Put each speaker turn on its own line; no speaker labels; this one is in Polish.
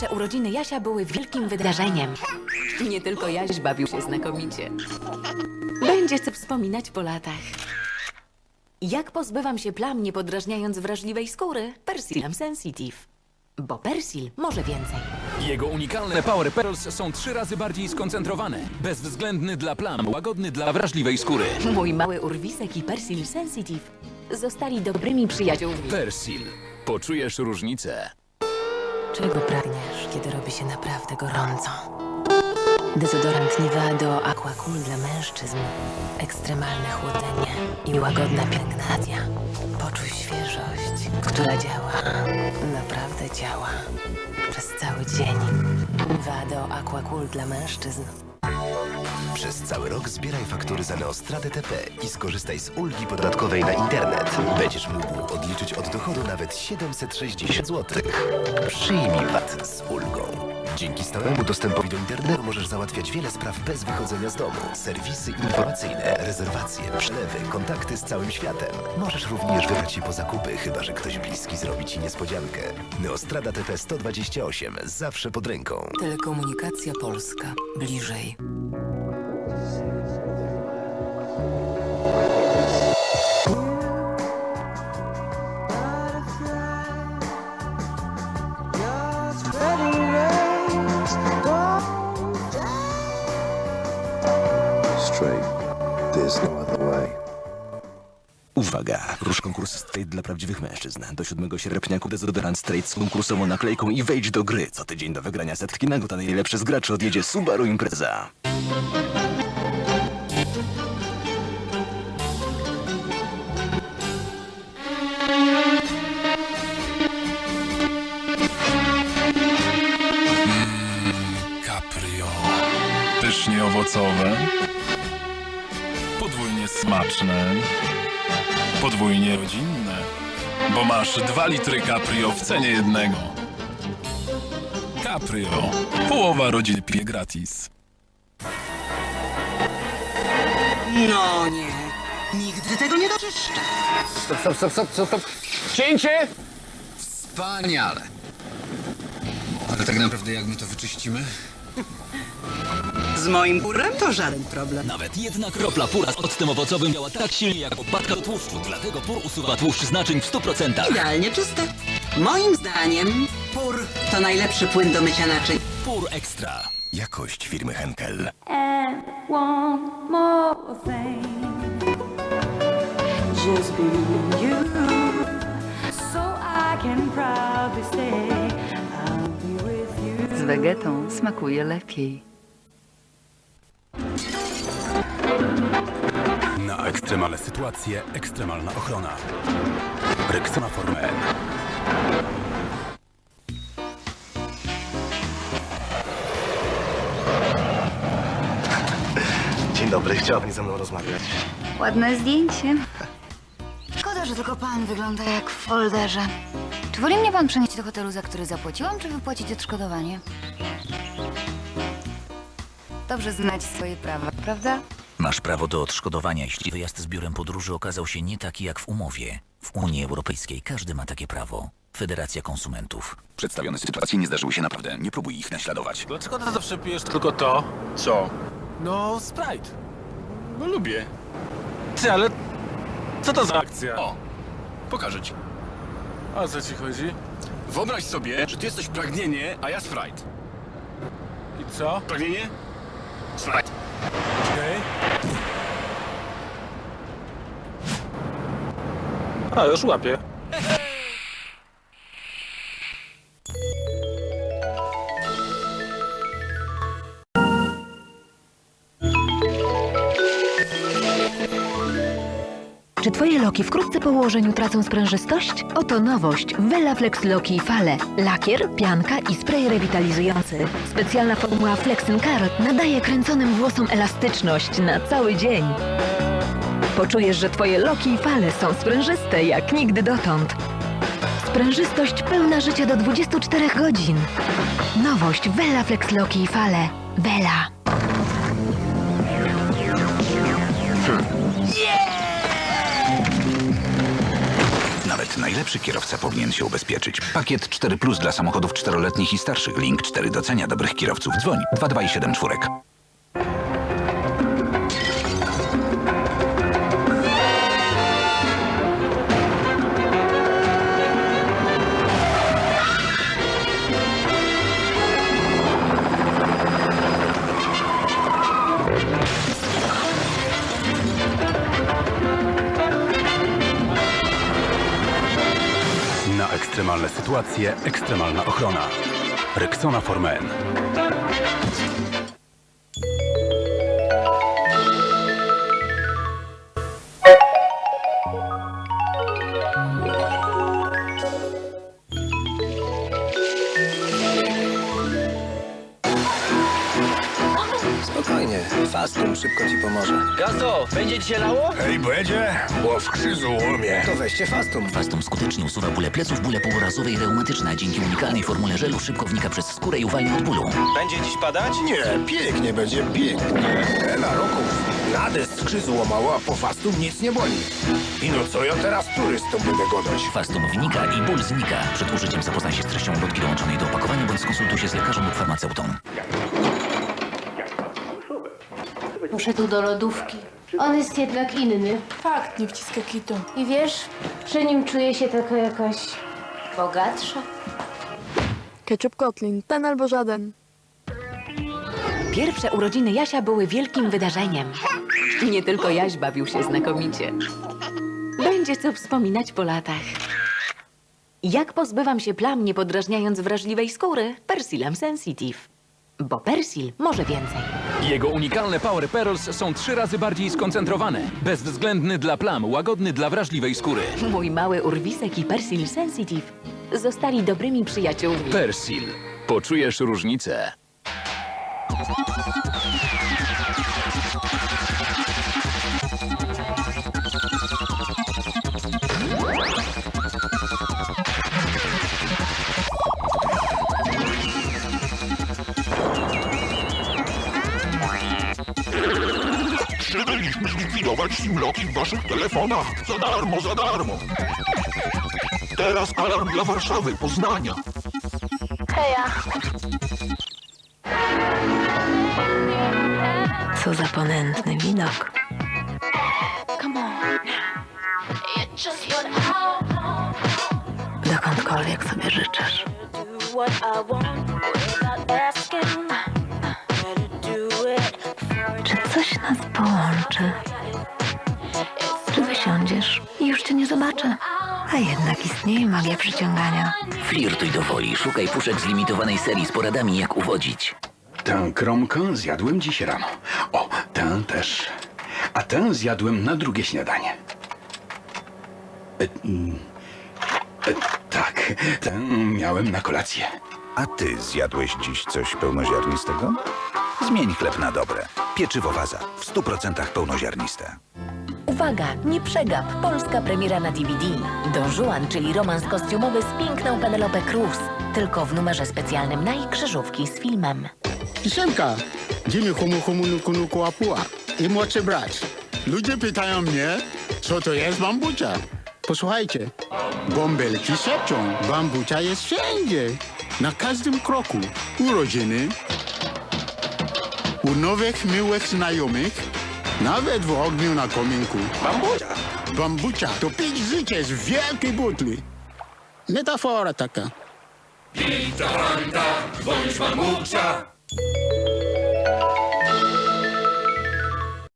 Pierwsze urodziny Jasia były wielkim wydarzeniem. Nie tylko Jaś bawił się znakomicie. Będzie co wspominać po latach. Jak pozbywam się plam, nie podrażniając wrażliwej skóry? Persilem Sensitive. Bo Persil może więcej.
Jego unikalne Power Pearls są trzy razy bardziej skoncentrowane. Bezwzględny dla plam, łagodny dla wrażliwej skóry.
Mój mały urwisek i Persil Sensitive zostali dobrymi przyjaciółmi.
Persil. Poczujesz różnicę.
Czego pragniesz, kiedy robi się naprawdę gorąco? Dezodorant Nivea do Aqua Cool dla mężczyzn. Ekstremalne chłodzenie i łagodna pielęgnacja. Poczuj świeżość, która działa. Naprawdę działa. Przez cały dzień. Nivea do Aqua Cool dla mężczyzn.
Przez cały rok zbieraj faktury za Neostradę TP i skorzystaj z ulgi podatkowej na internet. Będziesz mógł odliczyć od dochodu nawet 760 zł. Przyjmij VAT z ulgą. Dzięki stałemu dostępowi do internetu możesz załatwiać wiele spraw bez wychodzenia z domu. Serwisy informacyjne, rezerwacje, przelewy, kontakty z całym światem. Możesz również wybrać się po zakupy, chyba że ktoś bliski zrobi ci niespodziankę. Neostrada TP 128, zawsze pod ręką.
Telekomunikacja Polska. Bliżej.
Uwaga! Rusz konkurs Straight dla prawdziwych mężczyzn. Do 7 sierpnia kup dezodorant Straight z konkursową naklejką i wejdź do gry. Co tydzień do wygrania setki nagród, a najlepszy z graczy odjedzie Subaru Impreza.
Caprio. Pysznie owocowe. Podwójnie smaczne. Podwójnie rodzinne. Bo masz dwa litry Caprio w cenie jednego. Caprio. Połowa rodziny pije gratis.
No nie, nigdy tego nie doczyszczę.
Stop, stop, stop, stop, stop. Cięcie! Wspaniale. Ale tak naprawdę jak my to wyczyścimy?
Z moim burem to żaden problem.
Nawet jedna kropla pura z octem owocowym działa tak silnie jak opadka do tłuszczu, dlatego pur usuwa tłuszcz z naczyń w 100%.
Idealnie czyste. Moim zdaniem pur to najlepszy płyn do mycia naczyń.
Pur Ekstra.
Jakość firmy Henkel.
And one more thing, just be you, so I can proudly say I'll be with you.
Z wegetą smakuje lepiej.
Ekstremalne sytuacje ekstremalna ochrona. Rexona Formen.
Dzień dobry, chciała pani ze mną rozmawiać.
Ładne zdjęcie. Szkoda, że tylko pan wygląda jak w folderze. Czy woli mnie pan przenieść do hotelu, za który zapłaciłam, czy wypłacić odszkodowanie? Dobrze znać swoje prawa, prawda?
Masz prawo do odszkodowania, jeśli wyjazd z biurem podróży okazał się nie taki jak w umowie. W Unii Europejskiej każdy ma takie prawo. Federacja Konsumentów.
Przedstawione sytuacje nie zdarzyły się naprawdę. Nie próbuj ich naśladować.
Dlaczego ty zawsze pijesz tylko to? Co? No, Sprite. No lubię. Ty, ale co to za akcja?
O, pokażę ci.
O co ci chodzi?
Wyobraź sobie, że ty jesteś pragnienie, a ja Sprite.
I co?
Pragnienie? Sprite.
Okej. A, już łapię.
Czy twoje loki wkrótce po ułożeniu tracą sprężystość? Oto nowość Vela Flex Loki i Fale. Lakier, pianka i spray rewitalizujący. Specjalna formuła Flexin Curl nadaje kręconym włosom elastyczność na cały dzień. Poczujesz, że twoje loki i fale są sprężyste jak nigdy dotąd. Sprężystość pełna życia do 24 godzin. Nowość Vela Flex Loki i Fale. Vela.
Najlepszy kierowca powinien się ubezpieczyć. Pakiet 4 Plus dla samochodów czteroletnich i starszych. Link 4 docenia dobrych kierowców. Dzwoń 2274.
ekstremalne sytuacje ekstremalna ochrona. Rexona for Men.
Fastum szybko ci pomoże.
Gasto, będzie ci się lało?
Hej, będzie, bo w krzyżu łomie. To weźcie Fastum.
Fastum skutecznie usuwa bóle pleców, bóle połorazowe i reumatyczne. Dzięki unikalnej formule żelu szybko wnika przez skórę i uwalnia od bólu.
Będzie dziś padać? Nie, pięknie będzie, pięknie. Ela roków. Nadę z krzyżu łamało, a po Fastum nic nie boli. I no co ja teraz turystom będę godać?
Fastum wnika i ból znika. Przed użyciem zapoznaj się z treścią ulotki dołączonej do opakowania bądź skonsultuj się z lekarzem lub farmaceutą.
Muszę tu do lodówki. On jest jednak inny.
Fakt, nie wciska kitu.
I wiesz, przy nim czuję się taka jakaś bogatsza.
Ketchup Kotlin, ten albo żaden.
Pierwsze urodziny Jasia były wielkim wydarzeniem. Nie tylko Jaś bawił się znakomicie. Będzie co wspominać po latach. Jak pozbywam się plam, nie podrażniając wrażliwej skóry? Persilem Sensitive. Bo Persil może więcej.
Jego unikalne Power Pearls są trzy razy bardziej skoncentrowane. Bezwzględny dla plam, łagodny dla wrażliwej skóry.
Mój mały urwisek i Persil Sensitive zostali dobrymi przyjaciółmi.
Persil. Poczujesz różnicę.
Zlikwidować simloki w waszych telefonach. Za darmo, za darmo. Teraz alarm dla Warszawy, Poznania.
Heja.
Co za ponętny widok.
Come on. It's just what I want.
Dokądkolwiek sobie życzysz. Czy coś nas połączy? Zobaczę? A jednak istnieje magia przyciągania.
Flirtuj do woli, szukaj puszek z limitowanej serii z poradami jak uwodzić.
Tę kromkę zjadłem dziś rano. O, tę też. A tę zjadłem na drugie śniadanie. E, mm, e, tak, tę miałem na kolację.
A ty zjadłeś dziś coś pełnoziarnistego? Zmień chleb na dobre. Pieczywo Waza. W 100% pełnoziarniste.
Uwaga, nie przegap! Polska premiera na DVD. Don Juan, czyli romans kostiumowy z piękną Penelope Cruz. Tylko w numerze specjalnym na krzyżówki z filmem.
Pisemka, Jimmy Humu Humu Nuku Nuku Apua i młodszy brat. Ludzie pytają mnie, co to jest bambucia. Posłuchajcie, bąbelki szepczą, bambucia jest wszędzie, na każdym kroku. Urodziny, u nowych, miłych znajomych, nawet w ogniu na kominku. Bambucia. Bambucia to pić życie z wielkiej butli. Metafora taka.
Pita bądź mamucia.